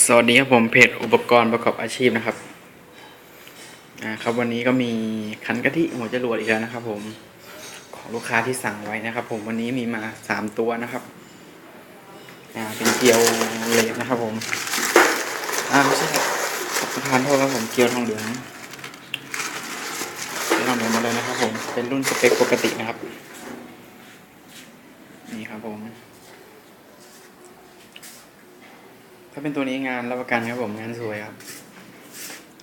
สวัสดีครับผมเพจอุปกรณ์ประกอบอาชีพนะครับอ่าครับวันนี้ก็มีคันกะทิหัวจรวดอีกแล้วนะครับ ผมของลูกค้าที่สั่งไว้นะครับ ผมวันนี้มีมาสามตัวนะครับอ่าเป็นเกลียวเลดนะครับ ผมอ่าไม่ใช่ครับประทานโทษครับผมเกลียวทองเหลืองเกลียวทองเหลืองมาเลยนะครับ ผมเป็นรุ่นสเปคปกตินะครับ นี่ครับผม ถ้าเป็นตัวนี้งานรับประกันครับผมงานสวยครับ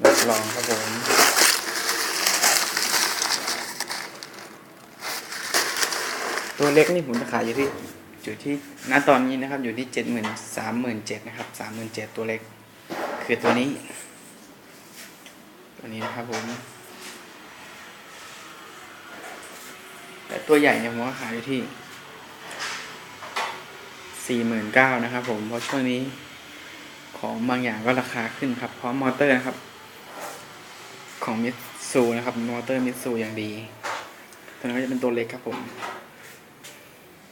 รับรองครับผมตัวเล็กนี่ผมจะขายอยู่ที่อยู่ที่ณตอนนี้นะครับอยู่ที่เจ็ดหมื่นสามหมื่นเจ็ดนะครับสามหมื่นเจ็ดตัวเล็ก คือตัวนี้ ตัวนี้นะครับผมแต่ตัวใหญ่เนี่ยผมก็ขายอยู่ที่สี่หมื่นเก้านะครับผมเพราะช่วงนี้ ของบางอย่างก็ราคาขึ้นครับ เพราะมอเตอร์นะครับ ของมิตซูนะครับ มอเตอร์มิตซูอย่างดี ตัวนั้นก็จะเป็นตัวเล็กครับผม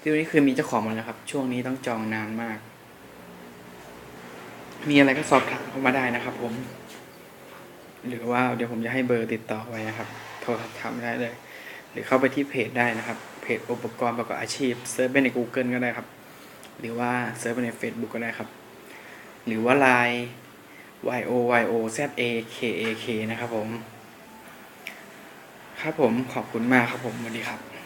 ที่นี้คือมีเจ้าของหมาแล้วครับ ช่วงนี้ต้องจองนานมาก มีอะไรก็สอบถามเข้ามาได้นะครับ ผม หรือว่าเดี๋ยวผมจะให้เบอร์ติดต่อไว้นะครับ โทรถามได้เลย หรือเข้าไปที่เพจได้นะครับ เพจอุปกรณ์ประกอบอาชีพเซิร์ชไปใน Google ก็ได้ครับ หรือว่าเซิร์ชไปใน Facebook ก็ได้ครับ หรือว่า Line y o y o z a k a k นะครับผม ครับผมขอบคุณมากครับผมสวัสดีครับ